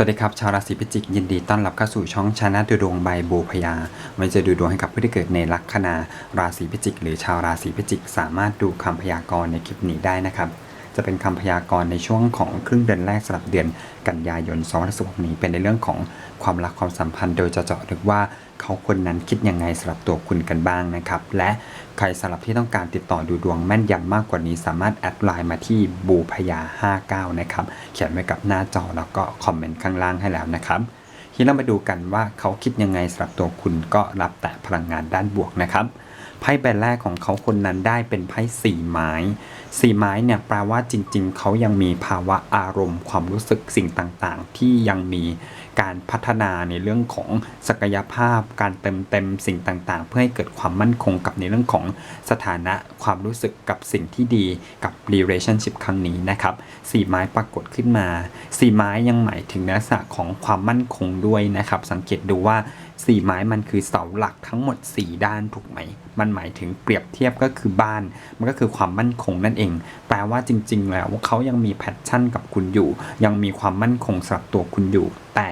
สวัสดีครับ ชาวราศีพิจิก ยินดีต้อนรับเข้าสู่ช่องชาแนลดูดวงใบบูพยาวันจะดูดวงให้กับผู้ที่เกิดในลัคนาราศีพิจิก หรือชาวราศีพิจิก สามารถดูคำพยากรณ์ในคลิปนี้ได้นะครับ จะเป็นคำพยากรณ์ในช่วงของครึ่งเดือนแรกสำหรับเดือนกันยายน2016นี้ เป็นในเรื่องของความรักความสัมพันธ์ โดยจะเจาะลึกว่าเขาคนนั้นคิดยังไงสำหรับตัวคุณกันบ้างนะครับ และใครสำหรับที่ต้องการติดต่อดูดวงแม่นยำมากกว่านี้ สามารถแอดไลน์มาที่บูพยา 59 นะครับ เขียนไว้กับหน้าจอแล้วก็คอมเมนต์ข้างล่างให้แล้วนะครับทีนี้เรามาดูกันว่าเขาคิดยังไงสำหรับตัวคุณก็รับแต่พลังงานด้านบวกนะครับ ไพ่ใบแรกของเขาคนนั้นได้เป็นไพ่สี่ไม้สี่ไม้เนี่ยแปลว่าจริง ๆ เขายังมีภาวะอารมณ์ ความรู้สึกสิ่งต่างๆ ที่ยังมีการพัฒนาในเรื่องของศักยภาพ การเติมเต็มสิ่งต่างๆ เพื่อให้เกิดความมั่นคงกับในเรื่องของสถานะความรู้สึกกับสิ่งที่ดีกับ relationship ครั้งนี้นะครับสี่ไม้ปรากฏขึ้นมาสี่ไม้ยังหมายถึงลักษณะของความมั่นคงด้วยนะครับ สังเกตดูว่าสี่ไม้มันคือเสาหลักทั้งหมด 4 ด้านถูกไหม มันหมายถึงเปรียบเทียบก็คือบ้าน มันก็คือความมั่นคงนั่นเอง แปลว่าจริง ๆ แล้วเขายังมีแพชชั่นกับคุณอยู่ ยังมีความมั่นคงสำหรับตัวคุณอยู่ แต่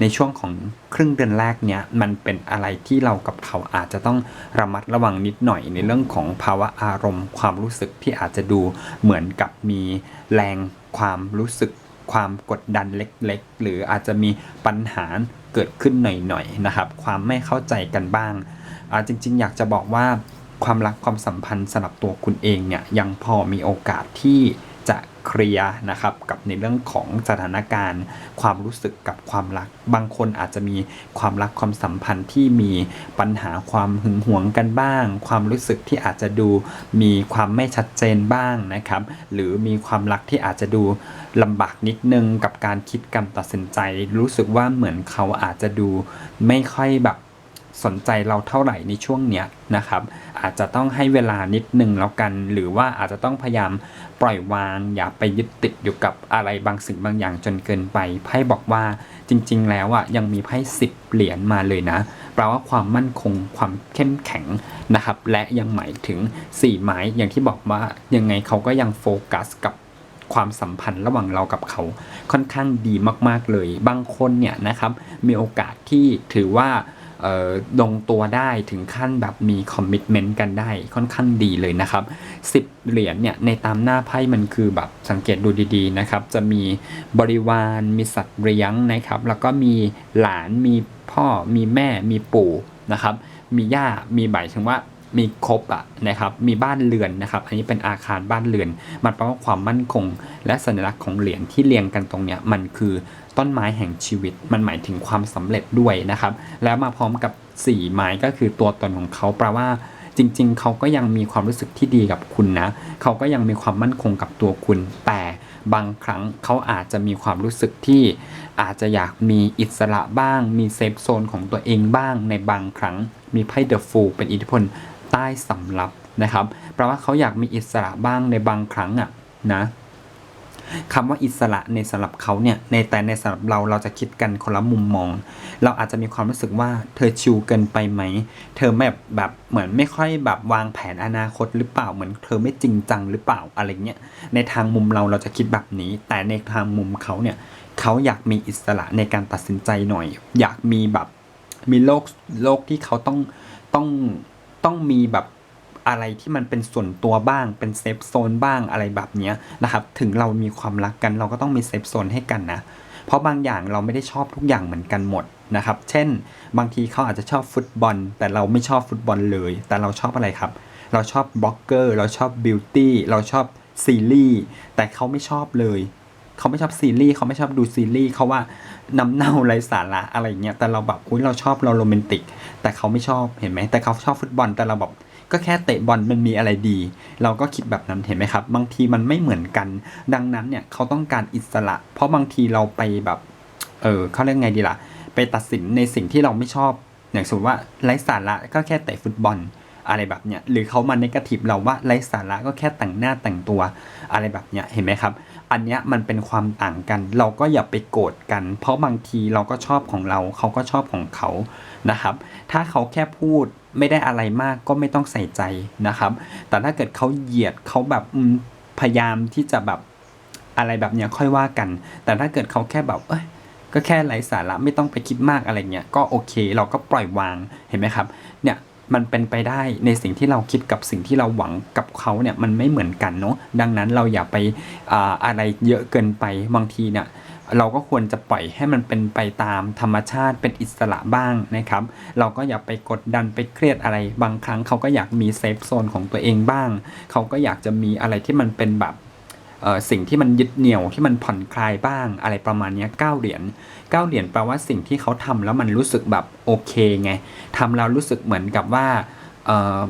ในช่วงของครึ่งเดือนแรกเนี้ยมันเป็นอะไรที่เรากับเขาอาจจะต้องระมัดระวังนิดหน่อยในเรื่องของภาวะอารมณ์ ความรู้สึกที่อาจจะดูเหมือนกับมีแรงความรู้สึกความกดดันเล็กๆ หรืออาจจะมีปัญหาเกิดขึ้นหน่อยๆนะครับ ความไม่เข้าใจกันบ้าง จริง ๆ อยากจะบอกว่าความรักความสัมพันธ์สำหรับตัวคุณเองเนี่ยยังพอมีโอกาสที่จะเคลียร์นะครับกับในเรื่องของสถานการณ์ ความรู้สึกกับความรัก บางคนอาจจะมีความรักความสัมพันธ์ที่มีปัญหาความหึงหวงกันบ้าง ความรู้สึกที่อาจจะดูมีความไม่ชัดเจนบ้างนะครับหรือมีความรักที่อาจจะดูลำบากนิดนึงกับการคิดการตัดสินใจ รู้สึกว่าเหมือนเขาอาจจะดูไม่ค่อยแบบ สนใจเราเท่าไหร่ในช่วงเนี้ยนะครับ อาจจะต้องให้เวลานิดนึงแล้วกัน หรือว่าอาจจะต้องพยายามปล่อยวาง อย่าไปยึดติดอยู่กับอะไรบางสิ่งบางอย่างจนเกินไปไพ่บอกว่าจริง ๆ แล้วอะยังมีไพ่สิบเหรียญมาเลยนะแปลว่าความมั่นคงความเข้มแข็งนะครับ และยังหมายถึงสี่ไม้อย่างที่บอกว่ายังไงเขาก็ยังโฟกัสกับความสัมพันธ์ระหว่างเรากับเขาค่อนข้างดีมาก ๆ เลย บางคนเนี่ยนะครับมีโอกาสที่ถือว่า ลงตัวได้ถึงขั้นแบบมีคอมมิชเมนต์กันได้ค่อนข้างดีเลยนะครับ 10 เหรียญเนี่ยในตามหน้าไพ่มันคือแบบสังเกตดูดีๆนะครับ จะมีบริวารมีสัตว์เลี้ยงนะครับ แล้วก็มีหลานมีพ่อมีแม่มีปู่นะครับ มีย่ามีใบายถึงว่ามีครบอะนะครับมีบ้านเรือนนะครับ อันนี้เป็นอาคารบ้านเรือน มันแปลว่าความมั่นคง และสัญลักษณ์ของเหรียญที่เรียงกันตรงเนี้ยมันคือ ต้นไม้แห่งชีวิต มันหมายถึงความสำเร็จด้วยนะครับ แล้วมาพร้อมกับสี่ไม้ก็คือตัวตนของเขาแปลว่าจริง ๆ เขาก็ยังมีความรู้สึกที่ดีกับคุณนะ เขาก็ยังมีความมั่นคงกับตัวคุณ แต่บางครั้งเขาอาจจะมีความรู้สึกที่อาจจะอยากมีอิสระบ้าง มีเซฟโซนของตัวเองบ้างในบางครั้ง มีไพ่เดอะฟูเป็นอิทธิพลใต้สำรับนะครับ แปลว่าเขาอยากมีอิสระบ้างในบางครั้งอะนะ คำว่าอิสระในสำหรับเขาเนี่ยในแต่ในสำหรับเราเราจะคิดกันคนละมุมมอง เราอาจจะมีความรู้สึกว่าเธอชิวเกินไปไหม เธอแบบแบบเหมือนไม่ค่อยแบบวางแผนอนาคตหรือเปล่าเหมือนเธอไม่จริงจังหรือเปล่าอะไรเงี้ยในทางมุมเราเราจะคิดแบบนี้ แต่ในทางมุมเขาเนี่ยเขาอยากมีอิสระในการตัดสินใจหน่อย อยากมีแบบมีโลกโลกที่เขาต้องต้องต้องมีแบบ อะไรที่มันเป็นส่วนตัวบ้าง เป็นเซฟโซนบ้างอะไรแบบเนี้ยนะครับ ถึงเรามีความรักกันเราก็ต้องมีเซฟโซนให้กันนะ เพราะบางอย่างเราไม่ได้ชอบทุกอย่างเหมือนกันหมดนะครับ เช่น บางทีเขาอาจจะชอบฟุตบอล แต่เราไม่ชอบฟุตบอลเลย แต่เราชอบอะไรครับ เราชอบบล็อกเกอร์ เราชอบบิวตี้ เราชอบซีรีส์ แต่เขาไม่ชอบเลยเขาไม่ชอบซีรีส์เขาไม่ชอบดูซีรีส์เขาว่าน้ำเน่าไรสาระอะไรเงี้ยแต่เราแบบอุ้ยเราชอบเราโรแมนติก แต่เขาไม่ชอบเห็นไหมแต่เขาชอบฟุตบอลแต่เราแบบ ก็แค่เตะบอลมันมีอะไรดี เราก็คิดแบบนั้นเห็นไหมครับ บางทีมันไม่เหมือนกัน ดังนั้นเนี่ยเขาต้องการอิสระ เพราะบางทีเราไปแบบ เออเขาเรียกไงดีล่ะ ไปตัดสินในสิ่งที่เราไม่ชอบ อย่างสมมติว่าไร้สาระก็แค่เตะฟุตบอลอะไรแบบเนี้ยหรือเขามาในกระถิบเราว่าไร้สาระก็แค่แต่งหน้าแต่งตัว อะไรแบบเนี้ยเห็นไหมครับ อันเนี้ยมันเป็นความต่างกัน เราก็อย่าไปโกรธกัน เพราะบางทีเราก็ชอบของเรา เขาก็ชอบของเขานะครับ ถ้าเขาแค่พูด ไม่ได้อะไรมากก็ไม่ต้องใส่ใจนะครับ แต่ถ้าเกิดเขาเหยียดเขาแบบพยายามที่จะแบบอะไรแบบเนี้ยค่อยว่ากัน แต่ถ้าเกิดเขาแค่แบบเอ้ยก็แค่ไร้สาระไม่ต้องไปคิดมากอะไรเงี้ยก็โอเค เราก็ปล่อยวางเห็นไหมครับ เนี่ยมันเป็นไปได้ในสิ่งที่เราคิดกับสิ่งที่เราหวังกับเขาเนี่ยมันไม่เหมือนกันเนาะดังนั้นเราอย่าไปอาอะไรเยอะเกินไปบางทีเนี่ย เราก็ควรจะปล่อยให้มันเป็นไปตามธรรมชาติเป็นอิสระบ้างนะครับ เราก็อย่าไปกดดันไปเครียดอะไร บางครั้งเขาก็อยากมีเซฟโซนของตัวเองบ้าง เขาก็อยากจะมีอะไรที่มันเป็นแบบสิ่งที่มันยึดเหนี่ยวที่มันผ่อนคลายบ้างอะไรประมาณนี้เก้าเหรียญเก้าเหรียญแปลว่าสิ่งที่เขาทำแล้วมันรู้สึกแบบโอเคไงทำแล้วรู้สึกเหมือนกับว่า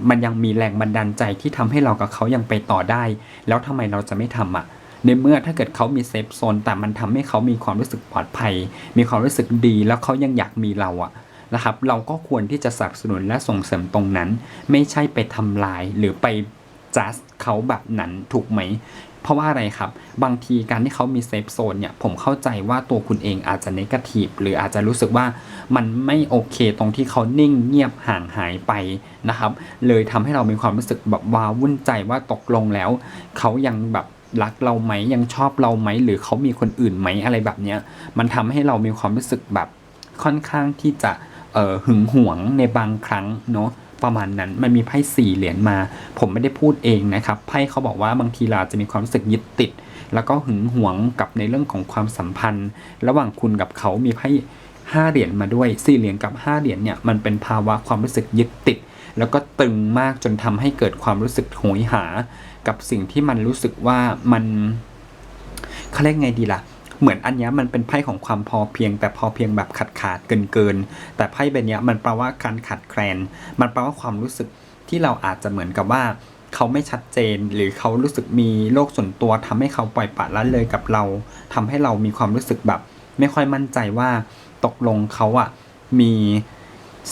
มันยังมีแรงบันดาลใจที่ทำให้เรากับเขายังไปต่อได้ แล้วทำไมเราจะไม่ทำอะ ในเมื่อถ้าเกิดเขามีเซฟโซนแต่มันทำให้เขามีความรู้สึกปลอดภัย มีความรู้สึกดีแล้วเขายังอยากมีเราอะนะครับ เราก็ควรที่จะสนับสนุนและส่งเสริมตรงนั้น ไม่ใช่ไปทำลายหรือไปจัดเขาแบบนั้นถูกไหม เพราะว่าอะไรครับ บางทีการที่เขามีเซฟโซนเนี่ย ผมเข้าใจว่าตัวคุณเองอาจจะนกาทีฟหรืออาจจะรู้สึกว่ามันไม่โอเคตรงที่เขานิ่งเงียบห่างหายไปนะครับ เลยทำให้เรามีความรู้สึกแบบว้าวุ่นใจว่าตกลงแล้ว เขายังแบบ รักเราไหมยังชอบเราไหมหรือเขามีคนอื่นไหมอะไรแบบเนี้ยมันทำให้เรามีความรู้สึกแบบค่อนข้างที่จะเออหึงหวงในบางครั้งเนาะประมาณนั้นมันมีไพ่สี่เหรียญมา ผมไม่ได้พูดเองนะครับไพ่เขาบอกว่าบางทีเราจะมีความรู้สึกยึดติด แล้วก็หึงหวงกับในเรื่องของความสัมพันธ์ ระหว่างคุณกับเขามีไพ่ห้าเหรียญมาด้วยสี่เหรียญกับห้าเหรียญเนี่ยมันเป็นภาวะความรู้สึกยึดติด แล้วก็ตึงมากจนทำให้เกิดความรู้สึกโหยหา กับสิ่งที่มันรู้สึกว่ามันเขาเรียกไงดีล่ะ เหมือนอันเนี้ยมันเป็นไพ่ของความพอเพียง แต่พอเพียงแบบขาดขาดเกินเกิน แต่ไพ่ใบเนี้ยมันแปลว่าการขาดแคลน มันแปลว่าความรู้สึกที่เราอาจจะเหมือนกับว่าเขาไม่ชัดเจนหรือเขารู้สึกมีโลกส่วนตัวทำให้เขาปล่อยปละละเลยกับเราทำให้เรามีความรู้สึกแบบ ไม่ค่อยมั่นใจว่าตกลงเขาอะมี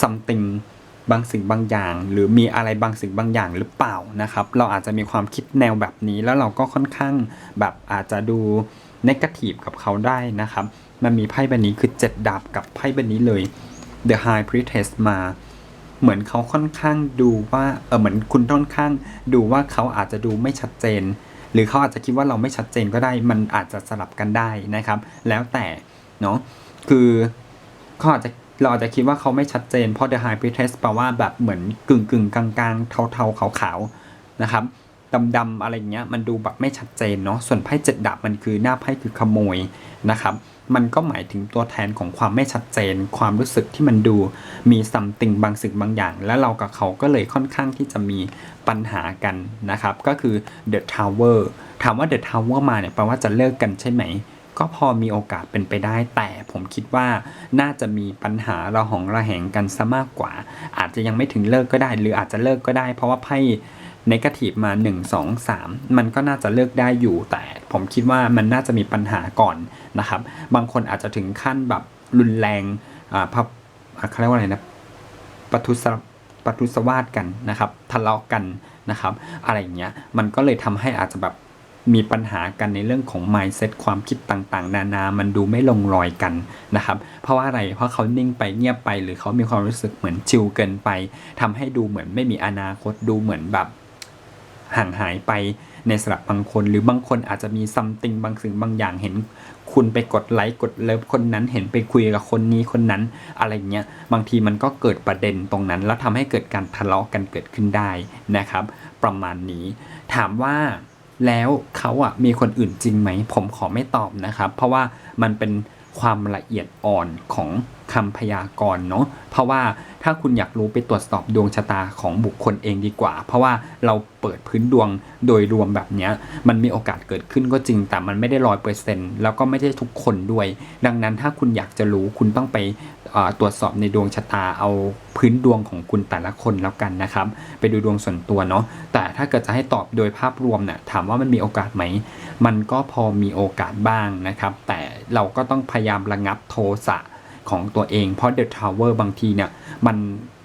something บางสิ่งบางอย่าง หรือมีอะไรบางสิ่งบางอย่างหรือเปล่านะครับ เราอาจจะมีความคิดแนวแบบนี้แล้วเราก็ค่อนข้างแบบอาจจะดู negative กับเขาได้นะครับ มันมีไพ่ใบนี้คือเจ็ดดาบกับไพ่ใบนี้เลย The High Priestess มา เหมือนเขาค่อนข้างดูว่าเออเหมือนคุณค่อนข้างดูว่าเขาอาจจะดูไม่ชัดเจน หรือเขาอาจจะคิดว่าเราไม่ชัดเจนก็ได้ มันอาจจะสลับกันได้นะครับ แล้วแต่เนาะคือเขาอาจจะ เราอาจจะคิดว่าเขาไม่ชัดเจน เพราะ The High Priestess แปลว่าแบบเหมือนกึ่งกึ่งๆกลางๆเทาๆขาวนะครับดำๆอะไรเงี้ยมันดูแบบไม่ชัดเจนเนาะส่วนไพ่เจ็ดดาบมันคือหน้าไพ่คือขโมยนะครับมันก็หมายถึงตัวแทนของความไม่ชัดเจน ความรู้สึกที่มันดูมีซัมติงบางสิ่งบางอย่าง แล้วเรากับเขาก็เลยค่อนข้างที่จะมีปัญหากันนะครับ ก็คือ The Tower ถามว่า The Tower มาเนี่ยแปลว่าจะเลิกกันใช่ไหม ก็พอมีโอกาสเป็นไปได้ แต่ผมคิดว่าน่าจะมีปัญหาระหองระแหงกันซะมากกว่า อาจจะยังไม่ถึงเลิกก็ได้ หรืออาจจะเลิกก็ได้ เพราะว่าไพ่นกาทีฟมา 1 2 3 มันก็น่าจะเลิกได้อยู่ แต่ผมคิดว่ามันน่าจะมีปัญหาก่อนนะครับ บางคนอาจจะถึงขั้นแบบรุนแรงอ่าพับเขาเรียกว่าอะไรนะปทุสปทุสวาสกันนะครับ ทะเลาะกันนะครับ อะไรอย่างเงี้ย มันก็เลยทำให้อาจจะแบบ มีปัญหากันในเรื่องของ mindset ความคิดต่างๆ นานา มันดูไม่ลงรอยกันนะครับ เพราะว่าอะไร เพราะเขานิ่งไปเงียบไปหรือเขามีความรู้สึกเหมือนชิลเกินไปทำให้ดูเหมือนไม่มีอนาคตดูเหมือนแบบห่างหายไปในสำหรับบางคน หรือบางคนอาจจะมีซัมติงบางสิ่งบางอย่างเห็น คุณไปกดไลค์กดเลิฟคนนั้นเห็นไปคุยกับคนนี้คนนั้นอะไรเงี้ยบางทีมันก็เกิดประเด็นตรงนั้น แล้วทำให้เกิดการทะเลาะกันเกิดขึ้นได้นะครับ ประมาณนี้ ถามว่า แล้วเขาอะมีคนอื่นจริงไหม ผมขอไม่ตอบนะครับ เพราะว่ามันเป็นความละเอียดอ่อนของ คำพยากรณ์เนาะเพราะว่าถ้าคุณอยากรู้ไปตรวจสอบดวงชะตาของบุคคลเองดีกว่า เพราะว่าเราเปิดพื้นดวงโดยรวมแบบเนี้ยมันมีโอกาสเกิดขึ้นก็จริงแต่มันไม่ได้ร้อยเปอร์เซ็นต์แล้วก็ไม่ใช่ทุกคนด้วย ดังนั้นถ้าคุณอยากจะรู้คุณต้องไปตรวจสอบในดวงชะตาเอาพื้นดวงของคุณแต่ละคนแล้วกันนะครับ ไปดูดวงส่วนตัวเนาะแต่ถ้าเกิดจะให้ตอบโดยภาพรวมเนี่ยถามว่ามันมีโอกาสไหม มันก็พอมีโอกาสบ้างนะครับ แต่เราก็ต้องพยายามระงับโทสะ ของตัวเอง เพราะ The Tower บางทีเนี่ยมัน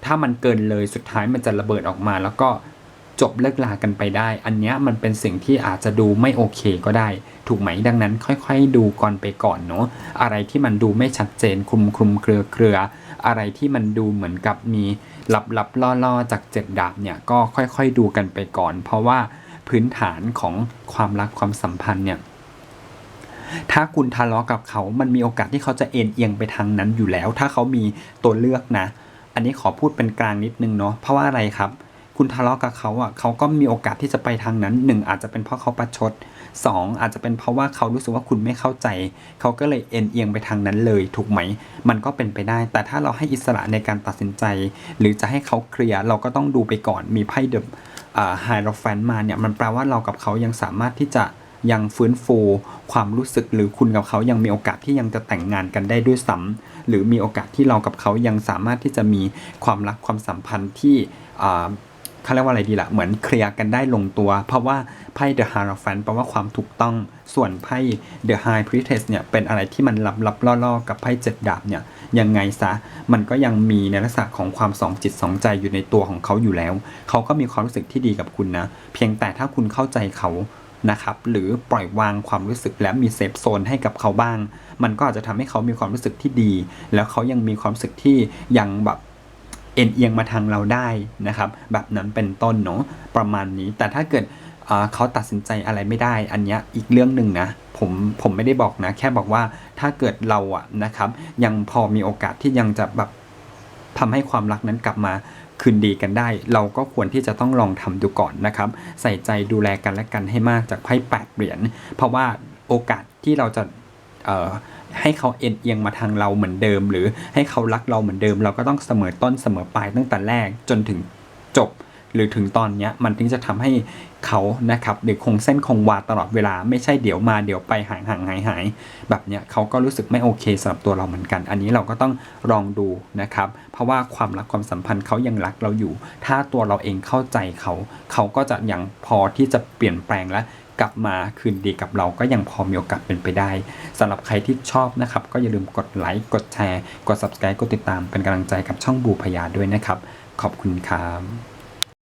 ถ้ามันเกินเลยสุดท้ายมันจะระเบิดออกมา แล้วก็จบเลิกลากันไปได้ อันนี้มันเป็นสิ่งที่อาจจะดูไม่โอเคก็ได้ ถูกไหมดังนั้น ค่อยๆ ดูก่อนไปก่อนเนาะอะไรที่มันดูไม่ชัดเจนคลุมคลุมเครือเครืออะไรที่มันดูเหมือนกับมีลับลับล่อล่อๆจากเจ็ดดาบเนี่ยก็ค่อยๆ ดูกันไปก่อน เพราะว่าพื้นฐานของความรักความสัมพันธ์เนี่ย ถ้าคุณทะเลาะกับเขา มันมีโอกาสที่เขาจะเอ็นเอียงไปทางนั้นอยู่แล้ว ถ้าเขามีตัวเลือกนะ อันนี้ขอพูดเป็นกลางนิดนึงเนาะ เพราะว่าอะไรครับ คุณทะเลาะกับเขาอะ เขาก็มีโอกาสที่จะไปทางนั้นหนึ่งอาจจะเป็นเพราะเขาประชดสองอาจจะเป็นเพราะว่าเขารู้สึกว่าคุณไม่เข้าใจ เขาก็เลยเอ็นเอียงไปทางนั้นเลยถูกไหม มันก็เป็นไปได้ แต่ถ้าเราให้อิสระในการตัดสินใจ หรือจะให้เขาเคลียร์เราก็ต้องดูไปก่อนมีไพ่เดอะไฮโรแฟนมาเนี่ยมันแปลว่าเรากับเขายังสามารถที่จะ ยังฟื้นฟูความรู้สึกหรือคุณกับเขายังมีโอกาสที่ยังจะแต่งงานกันได้ด้วยซ้ำหรือมีโอกาสที่เรากับเขายังสามารถที่จะมีความรักความสัมพันธ์ที่เขาเรียกว่าอะไรดีละ่ะ เหมือนเคลียร์กันได้ลงตัว เพราะว่าไพ่ The Hierophant แปลว่าความถูกต้อง ส่วนไพ่ The High Priestess เนี่ย เป็นอะไรที่มันลับลับๆล่อๆ กับไพ่เจ็ดดาบเนี่ย ยังไงซะ มันก็ยังมีในลักษณะของความสองจิตสองใจอยู่ในตัวของเขาอยู่แล้ว เขาก็มีความรู้สึกที่ดีกับคุณนะ เพียงแต่ถ้าคุณเข้าใจเขา นะครับหรือปล่อยวางความรู้สึกและมีเซฟโซนให้กับเขาบ้าง มันก็อาจจะทำให้เขามีความรู้สึกที่ดี แล้วเขายังมีความรู้สึกที่ยังแบบเอ็นเอียงมาทางเราได้นะครับ แบบนั้นเป็นต้นเนาะประมาณนี้ แต่ถ้าเกิดเขาตัดสินใจอะไรไม่ได้ อันนี้อีกเรื่องหนึ่งนะผมผมไม่ได้บอกนะ แค่บอกว่าถ้าเกิดเราอะนะครับ ยังพอมีโอกาสที่ยังจะแบบทำให้ความรักนั้นกลับมา คืนดีกันได้ เราก็ควรที่จะต้องลองทำดูก่อนนะครับ ใส่ใจดูแลกันและกันให้มากจากไพ่แปดเหรียญเพราะว่าโอกาสที่เราจะให้เขาเอ็นเอียงมาทางเราเหมือนเดิม หรือให้เขารักเราเหมือนเดิม เราก็ต้องเสมอต้นเสมอปลายตั้งแต่แรกจนถึงจบ หรือถึงตอนเนี้ยมันถึงจะทำให้เขานะครับหรือคงเส้นคงวาตลอดเวลาไม่ใช่เดี๋ยวมาเดี๋ยวไปห่างห่างหายหายแบบเนี้ยเขาก็รู้สึกไม่โอเคสำหรับตัวเราเหมือนกัน อันนี้เราก็ต้องลองดูนะครับ เพราะว่าความรักความสัมพันธ์เขายังรักเราอยู่ ถ้าตัวเราเองเข้าใจเขา เขาก็จะยังพอที่จะเปลี่ยนแปลงและกลับมาคืนดีกับเราก็ยังพอมีโอกาสเป็นไปได้สำหรับใครที่ชอบนะครับ ก็อย่าลืมกดไลค์กดแชร์ กด subscribe กดติดตามเป็นกำลังใจกับช่องบูพยาด้วยนะครับ ขอบคุณครับ